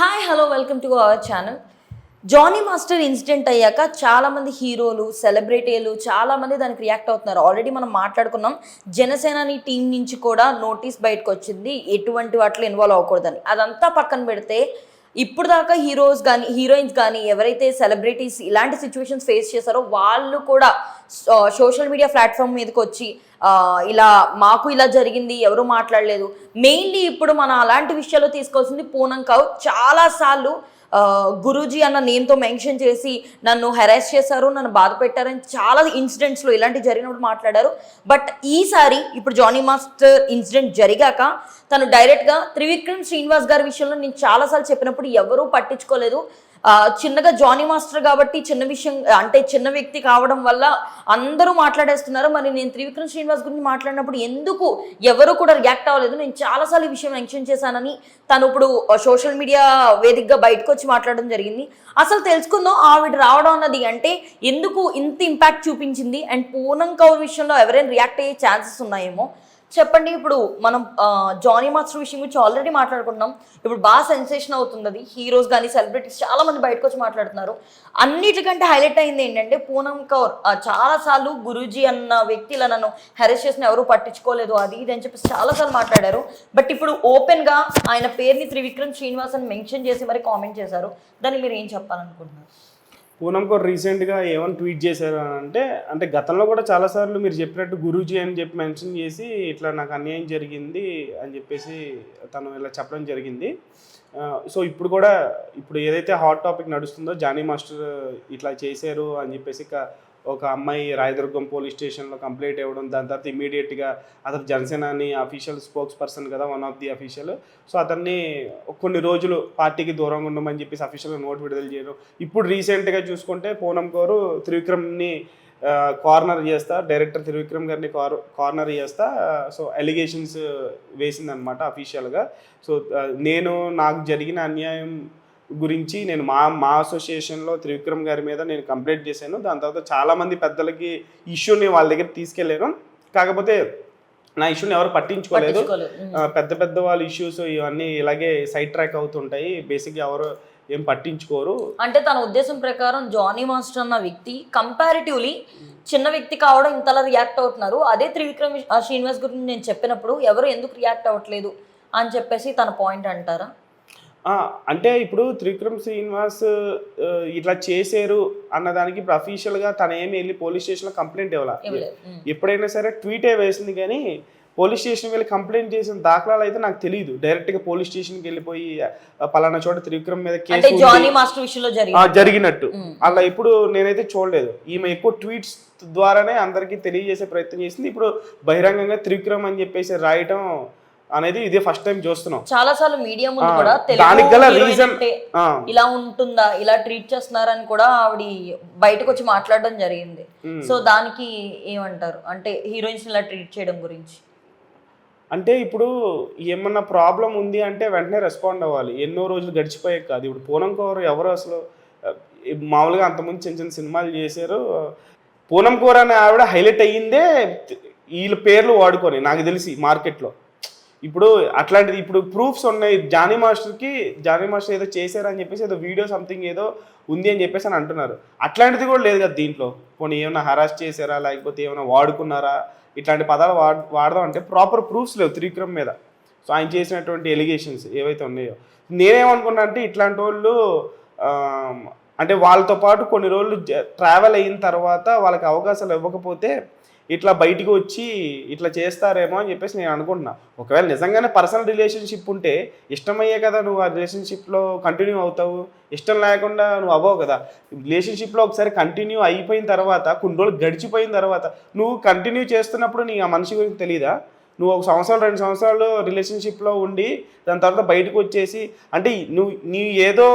Hi hello welcome to our channel Jani master incident అయ్యాక చాలామంది హీరోలు సెలబ్రిటీలు చాలామంది దానికి రియాక్ట్ అవుతున్నారు. ఆల్రెడీ మనం మాట్లాడుకున్నాం జనసేనాని టీం నుంచి కూడా నోటీస్ బయటకు వచ్చింది. ఎటువంటి వాటిలో ఇన్వాల్వ్ అవ్వకూడదని. అదంతా పక్కన పెడితే ఇప్పుడు దాకా హీరోస్ కానీ హీరోయిన్స్ కానీ ఎవరైతే సెలబ్రిటీస్ ఇలాంటి సిచ్యువేషన్స్ ఫేస్ చేశారో వాళ్ళు కూడా సోషల్ మీడియా ప్లాట్ఫామ్ మీదకి వచ్చి ఇలా మాకు ఇలా జరిగింది ఎవరు మాట్లాడలేదు. మెయిన్లీ ఇప్పుడు మనం అలాంటి విషయాలు తీసుకోవాల్సింది పూనం కావు చాలాసార్లు గురూజీ అన్న నేమ్తో మెన్షన్ చేసి నన్ను హెరాస్ చేశారు నన్ను బాధ పెట్టారని చాలా ఇన్సిడెంట్స్లో ఇలాంటి జరిగినప్పుడు మాట్లాడారు. బట్ ఈసారి ఇప్పుడు జానీ మాస్టర్ ఇన్సిడెంట్ జరిగాక తను డైరెక్ట్గా త్రివిక్రమ్ శ్రీనివాస్ గారి విషయంలో నేను చాలాసార్లు చెప్పినప్పుడు ఎవరూ పట్టించుకోలేదు. చిన్నగా జానీ మాస్టర్ కాబట్టి చిన్న విషయం అంటే చిన్న వ్యక్తి కావడం వల్ల అందరూ మాట్లాడేస్తున్నారు. మరి నేను త్రివిక్రమ్ శ్రీనివాస్ గురించి మాట్లాడినప్పుడు ఎందుకు ఎవరు కూడా రియాక్ట్ అవ్వలేదు? నేను చాలాసార్లు ఈ విషయం మెన్షన్ చేశానని తను ఇప్పుడు సోషల్ మీడియా వేదికగా బయటకు వచ్చి మాట్లాడడం జరిగింది. అసలు తెలుసుకుందాం ఆవిడ రావడం అన్నది అంటే ఎందుకు ఇంత ఇంపాక్ట్ చూపించింది? అండ్ పూనం కౌర్ విషయంలో ఎవరైనా రియాక్ట్ అయ్యే ఛాన్సెస్ ఉన్నాయేమో? చెప్పండి ఇప్పుడు మనం జానీ మాస్టర్ విషయం గురించి ఆల్రెడీ మాట్లాడుకుంటున్నాం ఇప్పుడు బాగా సెన్సేషన్ అవుతుంది అది. హీరోస్ కానీ సెలబ్రిటీస్ చాలా మంది బయటకు వచ్చి మాట్లాడుతున్నారు. అన్నిటికంటే హైలైట్ అయింది ఏంటంటే పూనం కౌర్. చాలాసార్లు గురూజీ అన్న వ్యక్తి ఇలా నన్ను హెరెస్ చేసిన ఎవరు పట్టించుకోలేదు అది ఇది అని చెప్పేసి చాలాసార్లు మాట్లాడారు. బట్ ఇప్పుడు ఓపెన్గా ఆయన పేరుని త్రివిక్రమ్ శ్రీనివాసన్ అని మెన్షన్ చేసి మరి కామెంట్ చేశారు. దాన్ని మీరు ఏం చెప్పాలనుకుంటున్నారు? పూనం కూడా రీసెంట్గా ఏమైనా ట్వీట్ చేశారు అని అంటే అంటే గతంలో కూడా చాలాసార్లు మీరు చెప్పినట్టు గురూజీ అని చెప్పి మెన్షన్ చేసి ఇట్లా నాకు అన్యాయం జరిగింది అని చెప్పేసి తను ఇలా చెప్పడం జరిగింది. సో ఇప్పుడు కూడా ఇప్పుడు ఏదైతే హాట్ టాపిక్ నడుస్తుందో జానీ మాస్టర్ ఇట్లా చేశారు అని చెప్పేసి ఒక అమ్మాయి రాయదుర్గం పోలీస్ స్టేషన్లో కంప్లైంట్ ఇవ్వడం దాని తర్వాత ఇమీడియట్గా అతను జనసేనాని అఫీషియల్ స్పోక్స్ పర్సన్ కదా one of the official. So అతన్ని కొన్ని రోజులు పార్టీకి దూరంగా ఉండమని చెప్పేసి అఫీషియల్గా నోట్ విడుదల చేయడం. ఇప్పుడు రీసెంట్గా చూసుకుంటే పూనం కౌరు త్రివిక్రమ్ని కార్నర్ చేస్తా డైరెక్టర్ త్రివిక్రమ్ గారిని కార్ కార్నర్ చేస్తా సో ఎలిగేషన్స్ వేసిందనమాట అఫీషియల్గా. సో నేను నాకు జరిగిన అన్యాయం గురించి నేను మా మా అసోసియేషన్లో త్రివిక్రమ్ గారి మీద నేను కంప్లైంట్ చేశాను. దాని తర్వాత చాలామంది పెద్దలకి ఇష్యూని వాళ్ళ దగ్గర తీసుకెళ్ళాను కాకపోతే నా ఇష్యూని ఎవరు పట్టించుకోలేదు. పెద్ద పెద్ద వాళ్ళ ఇష్యూస్ ఇవన్నీ ఇలాగే సైడ్ ట్రాక్ అవుతుంటాయి. బేసిక్గా ఎవరు ఏం పట్టించుకోరు. అంటే తన ఉద్దేశం ప్రకారం జానీ మాస్టర్ అన్న వ్యక్తి కంపారిటివ్లీ చిన్న వ్యక్తి కావడం ఇంతలా రియాక్ట్ అవుతున్నారు. అదే త్రివిక్రమ్ శ్రీనివాస్ గురించి నేను చెప్పినప్పుడు ఎవరు ఎందుకు రియాక్ట్ అవ్వట్లేదు అని చెప్పేసి తన పాయింట్ అంటారా? అంటే ఇప్పుడు త్రివిక్రమ్ శ్రీనివాస్ ఇట్లా చేశారు అన్నదానికి ఇప్పుడు అఫీషియల్గా తన ఏమి వెళ్ళి పోలీస్ స్టేషన్లో కంప్లైంట్ ఇవ్వాలి. ఎప్పుడైనా సరే ట్వీటే వేసింది కానీ పోలీస్ స్టేషన్ వెళ్ళి కంప్లైంట్ చేసిన దాఖలాలు అయితే నాకు తెలియదు డైరెక్ట్గా పోలీస్ స్టేషన్కి వెళ్ళిపోయి పలానా చోట త్రివిక్రమ్ మీద కేసు జరిగినట్టు. అలా ఇప్పుడు నేనైతే చూడలేదు. ఈమె ఎక్కువ ట్వీట్స్ ద్వారానే అందరికీ తెలియజేసే ప్రయత్నం చేసింది. ఇప్పుడు బహిరంగంగా త్రివిక్రమ్ అని చెప్పేసి రాయటం అనేది ఇదే ఫస్ట్ టైం చూస్తున్నాం. చాలా సార్లు మీడియా ముందు కూడా దానికి గల ఆ, ఇలా ఉంటుందా ఇలా ట్రీట్ చేస్తున్నారని కూడా ఆవిడ బయటకు వచ్చి మాట్లాడడం జరిగింది. సో దానికి ఏమంటారు? అంటే హీరోయిన్స్ ఇలా ట్రీట్ చేయడం గురించి. అంటే ఇప్పుడు ఏమన్నా ప్రాబ్లం ఉంది అంటే వెంటనే రెస్పాండ్ అవ్వాలి. ఎన్నో రోజులు గడిచిపోయాక కాదు. ఇప్పుడు పూనం కౌర్ ఎవరు అసలు? మామూలుగా అంతకుముందు చిన్న చిన్న సినిమాలు చేశారు. పూనం కూర అనే ఆవిడ హైలైట్ అయ్యిందే వీళ్ళ పేర్లు వాడుకొని నాకు తెలిసి మార్కెట్లో ఇప్పుడు అట్లాంటిది ఇప్పుడు ప్రూఫ్స్ ఉన్నాయి. జానీ మాస్టర్కి జానీ మాస్టర్ ఏదో చేశారని చెప్పేసి ఏదో వీడియో సంథింగ్ ఏదో ఉంది అని చెప్పేసి అని అంటున్నారు. అట్లాంటిది కూడా లేదు కదా దీంట్లో. పోనీ ఏమైనా హరాస్ చేశారా? లేకపోతే ఏమైనా వాడుకున్నారా? ఇట్లాంటి పదాలు వాడ వాడదాం అంటే ప్రాపర్ ప్రూఫ్స్ లేవు త్రివిక్రమ్ మీద. సో ఆయన చేసినటువంటి ఎలిగేషన్స్ ఏవైతే ఉన్నాయో. నేనేమనుకున్నా అంటే ఇట్లాంటి వాళ్ళు అంటే వాళ్ళతో పాటు కొన్ని రోజులు ట్రావెల్ అయిన తర్వాత వాళ్ళకి అవకాశాలు ఇవ్వకపోతే ఇట్లా బయటికి వచ్చి ఇట్లా చేస్తారేమో అని చెప్పేసి నేను అనుకుంటున్నా. ఒకవేళ నిజంగానే పర్సనల్ రిలేషన్షిప్ ఉంటే ఇష్టమయ్యే కదా నువ్వు ఆ రిలేషన్షిప్లో కంటిన్యూ అవుతావు. ఇష్టం లేకుండా నువ్వు అవ్వవు కదా. రిలేషన్షిప్లో ఒకసారి కంటిన్యూ అయిపోయిన తర్వాత కొన్ని రోజులు గడిచిపోయిన తర్వాత నువ్వు కంటిన్యూ చేస్తున్నప్పుడు నీ ఆ మనిషి గురించి తెలియదా నువ్వు ఒక సంవత్సరం రెండు సంవత్సరాలు రిలేషన్షిప్లో ఉండి దాని తర్వాత బయటకు వచ్చేసి అంటే నువ్వు నీ ఏదో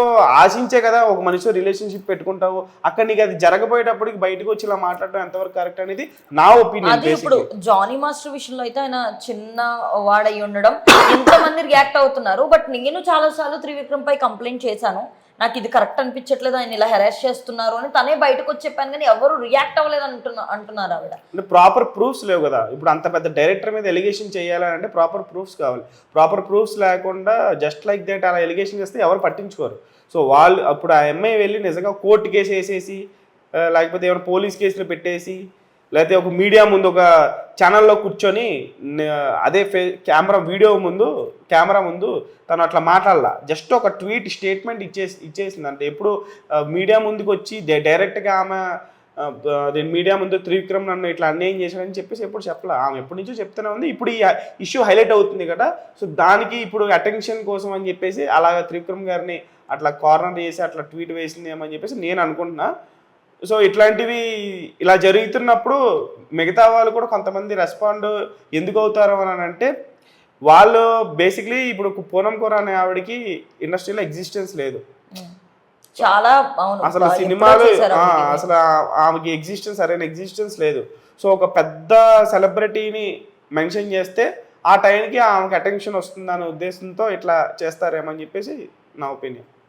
ఆశించే కదా ఒక మనిషితో రిలేషన్షిప్ పెట్టుకుంటావు. అక్కడ నీకు అది జరగబోయేటప్పటికి బయటకు వచ్చి ఇలా మాట్లాడడం ఎంతవరకు కరెక్ట్ అనేది నా ఒపీనియన్ ఇప్పుడు జానీ మాస్టర్ విషయంలో అయితే ఆయన చిన్న వాడై ఉండడం ఎంతమంది రియాక్ట్ అవుతున్నారు. బట్ నేను చాలా సార్లు త్రివిక్రమ్ పై కంప్లైంట్ చేశాను. నాకు ఇది కరెక్ట్ అనిపించట్లేదు ఆయన ఇలా హెరాస్ చేస్తున్నారు అని తనే బయటకు వచ్చి చెప్పాను కానీ ఎవరు రియాక్ట్ అవ్వలేదు అంటున్నా అంటున్నారు ఆవిడ. అంటే ప్రాపర్ ప్రూఫ్స్ లేవు కదా. ఇప్పుడు అంత పెద్ద డైరెక్టర్ మీద ఎలిగేషన్ చేయాలని అంటే ప్రాపర్ ప్రూఫ్స్ కావాలి. ప్రాపర్ ప్రూఫ్స్ లేకుండా జస్ట్ లైక్ దట్ అలా ఎలిగేషన్ చేస్తే ఎవరు పట్టించుకోరు. సో వాళ్ళు అప్పుడు ఆ అమ్మాయి వెళ్ళి నిజంగా కోర్టు కేసు వేసేసి లేకపోతే ఏమైనా పోలీస్ కేసులు పెట్టేసి లేకపోతే ఒక మీడియా ముందు ఒక ఛానల్లో కూర్చొని అదే ఫే కెమెరా వీడియో ముందు కెమెరా ముందు తను అట్లా మాట్లాడాల. జస్ట్ ఒక ట్వీట్ స్టేట్మెంట్ ఇచ్చేసి ఇచ్చేసింది అంటే ఎప్పుడు మీడియా ముందుకు వచ్చి డైరెక్ట్గా ఆమె దీని మీడియా ముందు త్రివిక్రమ్ నన్ను ఇట్లా అన్యాయం చేశాడని చెప్పేసి ఎప్పుడు చెప్పలే. ఆమె ఎప్పటి నుంచో చెప్తూనే ఉంది. ఇప్పుడు ఈ ఇష్యూ హైలైట్ అవుతుంది కదా. సో దానికి ఇప్పుడు అటెన్షన్ కోసం అని చెప్పేసి అలాగ త్రివిక్రమ్ గారిని అట్లా కార్నర్ చేసి అట్లా ట్వీట్ వేసింది ఏమని చెప్పేసి నేను అనుకుంటున్నా. సో ఇట్లాంటివి ఇలా జరుగుతున్నప్పుడు మిగతా వాళ్ళు కూడా కొంతమంది రెస్పాండ్ ఎందుకు అవుతారు అని అంటే వాళ్ళు బేసిక్లీ ఇప్పుడు పూనం కూర అనే ఆవిడకి ఇండస్ట్రీలో ఎగ్జిస్టెన్స్ లేదు. చాలా అసలు సినిమాలు. అసలు ఆమెకి ఎగ్జిస్టెన్స్ సరైన ఎగ్జిస్టెన్స్ లేదు. సో ఒక పెద్ద సెలబ్రిటీని మెన్షన్ చేస్తే ఆ టైంకి ఆమెకి అటెన్షన్ వస్తుందనే ఉద్దేశంతో ఇట్లా చేస్తారేమని చెప్పేసి నా ఒపీనియన్